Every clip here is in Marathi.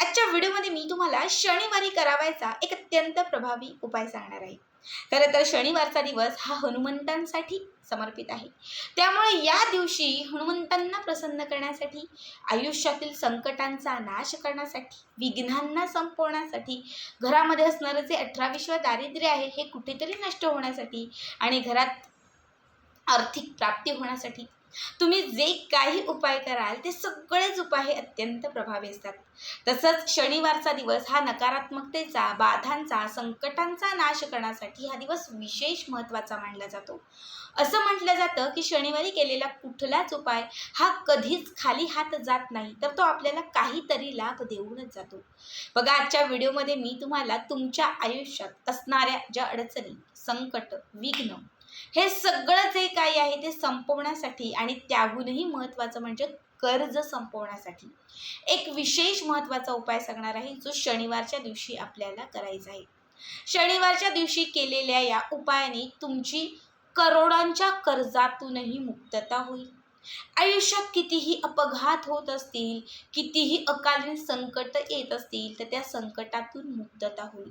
आजच्या व्हिडिओमध्ये मी तुम्हाला शनिवारी करावायचा एक अत्यंत प्रभावी उपाय सांगणार आहे. खरं तर शनिवारचा दिवस हा हनुमंतांसाठी समर्पित आहे. त्यामुळे या दिवशी हनुमंतांना प्रसन्न करण्यासाठी आयुष्यातील संकटांचा नाश करण्यासाठी विघ्नांना संपवण्यासाठी घरामध्ये असणारं जे अठराविश्व दारिद्र्य आहे हे कुठेतरी नष्ट होण्यासाठी आणि घरात आर्थिक प्राप्ती होण्यासाठी तुम्ही जे काही उपाय कराल ते सगळेच उपाय हे अत्यंत प्रभावी असतात. तसंच शनिवारचा दिवस हा नकारात्मकतेचा बाधांचा संकटांचा नाश करण्यासाठी हा दिवस विशेष महत्त्वाचा मानला जातो. असं म्हटलं जातं की शनिवारी केलेला कुठलाच उपाय हा कधीच खाली हात जात नाही तर तो आपल्याला काहीतरी लाभ देऊनच जातो. बघा आजच्या व्हिडिओमध्ये मी तुम्हाला तुमच्या आयुष्यात असणाऱ्या ज्या अडचणी संकट विघ्न हे सगळं जे काही आहे ते संपवण्यासाठी आणि त्याहूनही महत्त्वाचं म्हणजे कर्ज संपवण्यासाठी. एक विशेष महत्त्वाचा उपाय सांगणार आहे जो शनिवारच्या दिवशी आपल्याला करायचा आहे. शनिवारच्या दिवशी केलेल्या या उपायाने तुमची करोडांच्या कर्जातूनही मुक्तता होईल. आयुष्यात कितीही अपघात होत असतील कितीही अकालीन संकट येत असतील तर त्या संकटातून मुक्तता होईल.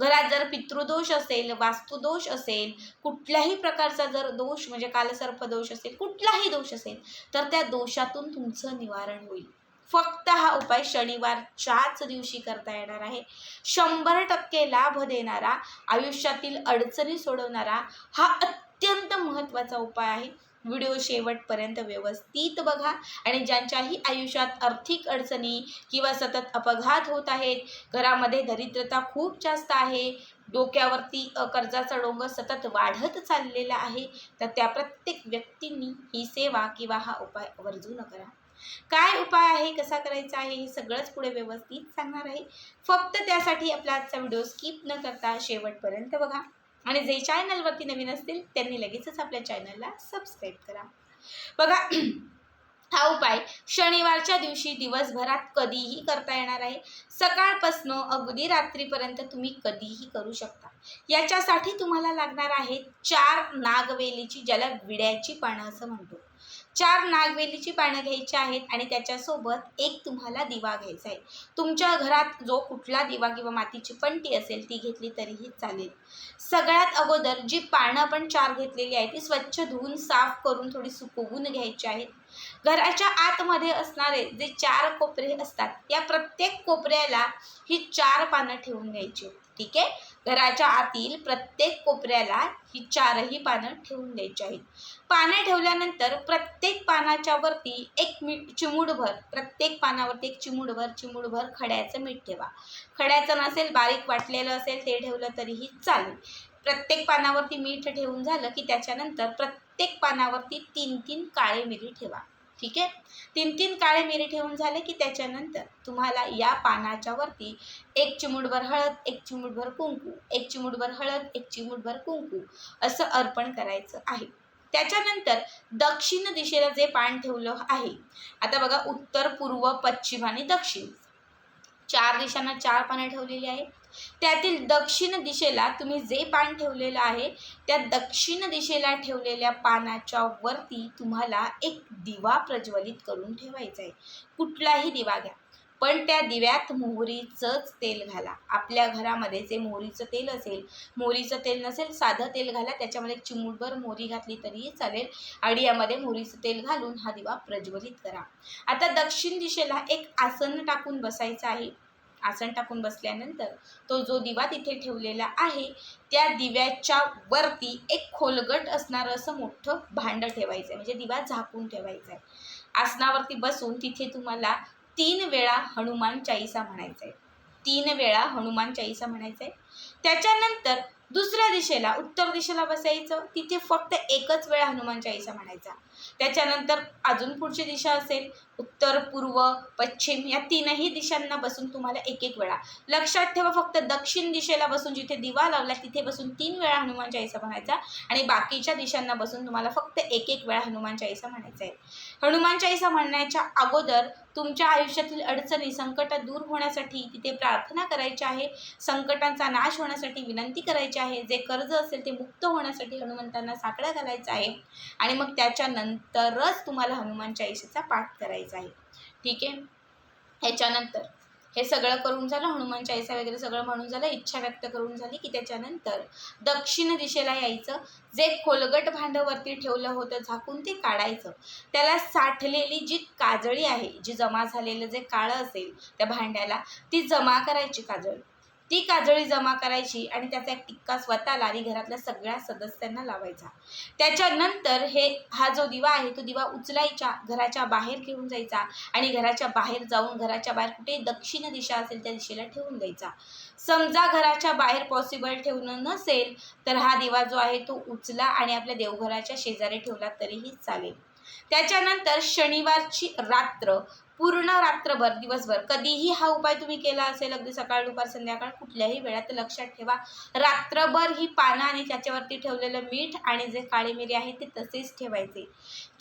घरात जर पितृदोष असेल वास्तुदोष असेल कुठल्याही प्रकारचा जर दोष म्हणजे कालसर्पदोष असेल कुठलाही दोष असेल तर त्या दोषातून तुमचं निवारण होईल. फक्त हा उपाय शनिवारच्याच दिवशी करता येणार आहे. शंभर टक्के लाभ देणारा आयुष्यातील अडचणी सोडवणारा हा अत्यंत महत्त्वाचा उपाय आहे. व्हिडिओ शेवटपर्यंत व्यवस्थित बघा. आणि ज्यांच्याही आयुष्यात आर्थिक अडचणी किंवा सतत अपघात होत आहेत घरामध्ये दरिद्रता खूप जास्त आहे डोक्यावरती कर्जाचा डोंगर सतत वाढत चाललेला आहे तर त्या प्रत्येक व्यक्तींनी ही सेवा किंवा हा उपाय आवर्जून करा काय उपाय आहे कसा करायचा आहे हे सगळंच पुढे व्यवस्थित सांगणार आहे. फक्त त्यासाठी आपला आजचा व्हिडिओ स्किप न करता शेवटपर्यंत बघा. आणि जे चॅनलवरती नवीन असतील त्यांनी लगेचच आपल्या चॅनलला सबस्क्राईब करा. बघा हा उपाय शनिवारच्या दिवशी दिवसभरात कधीही करता येणार आहे. सकाळपासनं अगदी रात्रीपर्यंत तुम्ही कधीही करू शकता. याच्यासाठी तुम्हाला लागणार आहे चार नागवेलीची ज्याला विड्याची पानं असं म्हणतो. चार नागवेलीची पानं घ्यायची आहेत आणि त्याच्यासोबत एक तुम्हाला दिवा घ्यायचा आहे. तुमच्या घरात जो कुठला दिवा किंवा मातीची पंटी असेल ती घेतली तरीही चालेल. सगळ्यात अगोदर जी पानं आपण चार घेतलेली आहे ती स्वच्छ धुवून साफ करून थोडी सुकवून घ्यायची आहेत. घराच्या आतमध्ये असणारे जे चार कोपरे असतात त्या प्रत्येक कोपऱ्याला ही चार पानं ठेवून घ्यायची ठीक आहे? घराच्या आतील प्रत्येक कोपऱ्याला ही चारही पानं ठेवून द्यायची आहेत. पाने ठेवल्यानंतर प्रत्येक पानाच्या वरती एक मी चिमूडभर प्रत्येक पानावरती एक चिमूडभर चिमूडभर खड्याचं मीठ ठेवा. खड्याचं नसेल बारीक वाटलेलं असेल ते ठेवलं तरीही चालेल. प्रत्येक पानावरती मीठ ठेवून झालं की त्याच्यानंतर प्रत्येक पानावरती तीन तीन काळे मिरी ठेवा. ठीक आहे? तीन तीन काळे मिरी ठेवून झाले की त्याच्यानंतर तुम्हाला या पानाच्या वरती एक चिमूटभर हळद एक चिमूटभर कुंकू एक चिमूटभर हळद एक चिमूटभर कुंकू असं अर्पण करायचं आहे. त्याच्यानंतर दक्षिण दिशेला जे पान ठेवलं आहे आता बघा उत्तर पूर्व पश्चिम आणि दक्षिण. चार दिशांना चार पानं ठेवलेली आहेत. त्यातील दक्षिण दिशेला तुम्ही जे पान ठेवलेलं आहे त्या दक्षिण दिशेला ठेवलेल्या पानाच्या वरती तुम्हाला एक दिवा प्रज्वलित करून ठेवायचा आहे. कुठलाही दिवा घ्या पण त्या दिव्यात मोहरीचंच तेल घाला. आपल्या घरामध्ये जे मोहरीचं तेल असेल मोहरीचं तेल नसेल साधं तेल घाला त्याच्यामध्ये चिमूटभर मोहरी घातली तरीही चालेल आणि यामध्ये मोहरीचं तेल घालून हा दिवा प्रज्वलित करा. आता दक्षिण दिशेला एक आसन टाकून बसायचं आहे. आसन टाकून बसल्यानंतर तो जो दिवा तिथे ठेवलेला आहे त्या दिव्याच्या वरती एक खोलगट असणारं असं मोठं भांडं ठेवायचं आहे म्हणजे दिवा झाकून ठेवायचा आहे आसनावरती बसून तिथे तुम्हाला तीन वेळा हनुमान चाळीसा म्हणायचा आहे तीन वेळा हनुमान चाळीसा म्हणायचा आहे त्याच्यानंतर दुसऱ्या दिशेला उत्तर दिशेला बसायचं. तिथे फक्त एकच वेळा हनुमान चाळीसा म्हणायचा. त्याच्यानंतर अजून पुढची दिशा असेल उत्तर पूर्व पश्चिम या तीनही दिशांना बसून तुम्हाला एक एक वेळा. लक्षात ठेवा फक्त दक्षिण दिशेला बसून जिथे दिवा लावला तिथे बसून तीन वेळा हनुमान चाळीसा म्हणायचा आणि बाकीच्या दिशांना बसून तुम्हाला फक्त एक एक वेळा हनुमान चाळीसा म्हणायचा आहे. हनुमान चाळीसा म्हणण्याच्या अगोदर तुमच्या आयुष्यातील अडचणी संकट दूर होण्यासाठी तिथे प्रार्थना करायची आहे. संकटांचा नाश होण्यासाठी विनंती करायची आहे. जे कर्ज असेल ते मुक्त होण्यासाठी हनुमंतांना साकडा घालायचा आहे. आणि मग त्याच्यानंतरच तुम्हाला हनुमान चाळीसेचा पाठ करायचा आहे. ठीक आहे? ह्याच्यानंतर हे सगळं करून झालं हनुमान चाळीसा वगैरे सगळं म्हणून झालं इच्छा व्यक्त करून झाली की त्याच्यानंतर दक्षिण दिशेला यायचं. जे खोलगट भांडवरती ठेवलं होतं झाकून ते काढायचं. त्याला साठलेली जी काजळी आहे जी जमा झालेलं जे काळं असेल त्या भांड्याला ती जमा करायची काजळी. ती काजळी जमा करायची आणि त्याचा एक टिक्का स्वतःला आणि घरातल्या सगळ्या सदस्यांना लावायचा. त्याच्यानंतर हे हा जो दिवा आहे तो दिवा उचलायच्या घराच्या बाहेर घेऊन जायचा आणि घराच्या बाहेर जाऊन घराच्या बाहेर कुठे दक्षिण दिशा असेल त्या दिशेला ठेवून द्यायचा. समजा घराच्या बाहेर पॉसिबल ठेवणं नसेल तर हा दिवा जो आहे तो उचला आणि आपल्या देवघराच्या शेजारी ठेवला तरीही चालेल. त्याच्यानंतर शनिवारची रात्र पूर्ण रात्रभर दिवसभर. कधीही हा उपाय तुम्ही केला असेल अगदी सकाळ दुपार संध्याकाळ कुठल्याही वेळात लक्षात ठेवा. रात्रभर ही पानं आणि त्याच्यावरती ठेवलेलं मीठ आणि जे काळी मिरी आहे ते तसेच ठेवायचे.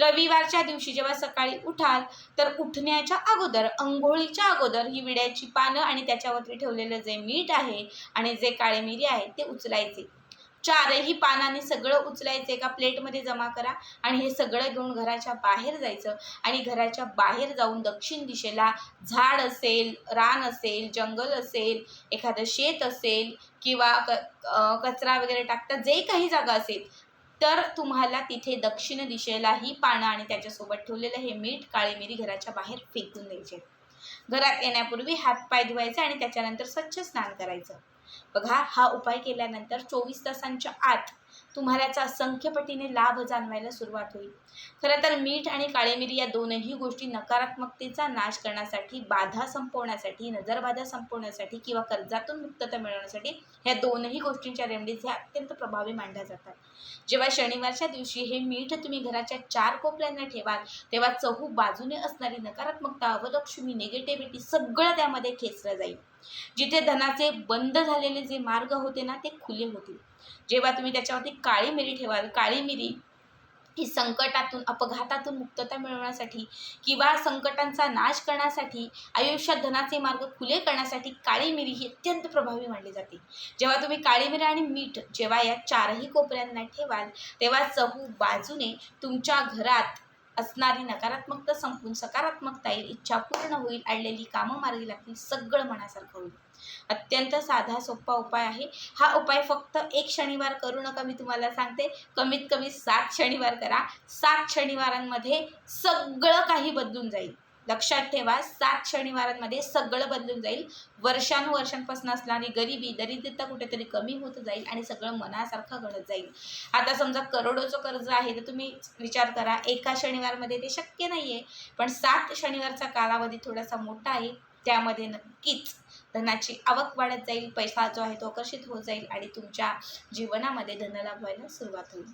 रविवारच्या दिवशी जेव्हा सकाळी उठाल तर उठण्याच्या अगोदर अंघोळीच्या अगोदर ही विड्याची पानं आणि त्याच्यावरती ठेवलेलं जे मीठ आहे आणि जे काळे मिरी आहे ते उचलायचे. चारही पानाने सगळं उचलायचं एका प्लेटमध्ये जमा करा आणि हे सगळं घेऊन घराच्या बाहेर जायचं. आणि घराच्या बाहेर जाऊन दक्षिण दिशेला झाड असेल रान असेल जंगल असेल एखादं शेत असेल किंवा क कचरा वगैरे टाकता जे काही जागा असेल तर तुम्हाला तिथे दक्षिण दिशेला ही पानं आणि त्याच्यासोबत ठेवलेलं हे मीठ काळी मिरी घराच्या बाहेर फेकून द्यायचे. घरात येण्यापूर्वी हातपाय धुवायचे आणि त्याच्यानंतर स्वच्छ स्नान करायचं. बघा हा उपाय केल्यानंतर चोवीस तासांच्या आत तुम्हाला याचा असंख्यपटीने लाभ जाणवायला सुरुवात होईल. खरं तर मीठ आणि काळी मिरी या दोनही गोष्टी नकारात्मकतेचा नाश करण्यासाठी बाधा संपवण्यासाठी नजरबाधा संपवण्यासाठी किंवा कर्जातून मुक्तता मिळवण्यासाठी ह्या दोनही गोष्टींच्या रेमडीज ह्या अत्यंत प्रभावी मांडल्या जातात. जेव्हा शनिवारच्या दिवशी हे मीठ तुम्ही घराच्या चार कोपऱ्यांना ठेवाल तेव्हा चहू बाजूने असणारी नकारात्मकता अवलक्ष्मी निगेटिव्हिटी सगळं त्यामध्ये खेचलं जाईल. जिथे धनाचे बंद झालेले जे मार्ग होते ना ते खुले होतील जेव्हा तुम्ही त्याच्यावरती काळी मिरी ठेवाल काळी मिरी ही संकटातून अपघातातून मुक्तता मिळवण्यासाठी किंवा संकटांचा नाश करण्यासाठी आयुष्यात धनाचे मार्ग खुले करण्यासाठी काळी मिरी ही अत्यंत प्रभावी मानली जाते. जेव्हा तुम्ही काळी मिरी आणि मीठ जेव्हा या चारही कोपऱ्यांना ठेवाल तेव्हा चहू बाजूने तुमच्या घरात असणारी नकारात्मकता संपून सकारात्मकता येईल इच्छा पूर्ण होईल अडलेली कामं मार्गी लागतील सगळं मनासारखं होईल. अत्यंत साधा सोपा उपाय आहे. हा उपाय फक्त एक शनिवार करू नका मी तुम्हाला सांगते. कमीत कमी सात शनिवार करा. सात शनिवारांमध्ये सगळं काही बदलून जाईल. लक्षात ठेवा सात शनिवारांमध्ये सगळं बदलून जाईल. वर्षानुवर्षांपासून असणारी गरिबी दरिद्रता कुठेतरी कमी होत जाईल आणि सगळं मनासारखं घडत जाईल. आता समजा करोडोचं कर्ज आहे तर तुम्ही विचार करा एका शनिवारमध्ये ते शक्य नाही आहे पण सात शनिवारचा कालावधी थोडासा मोठा आहे त्यामध्ये नक्कीच धनाची आवक वाढत जाईल पैसा जो आहे तो आकर्षित होत जाईल आणि तुमच्या जीवनामध्ये धनलाभ व्हायला सुरुवात होईल.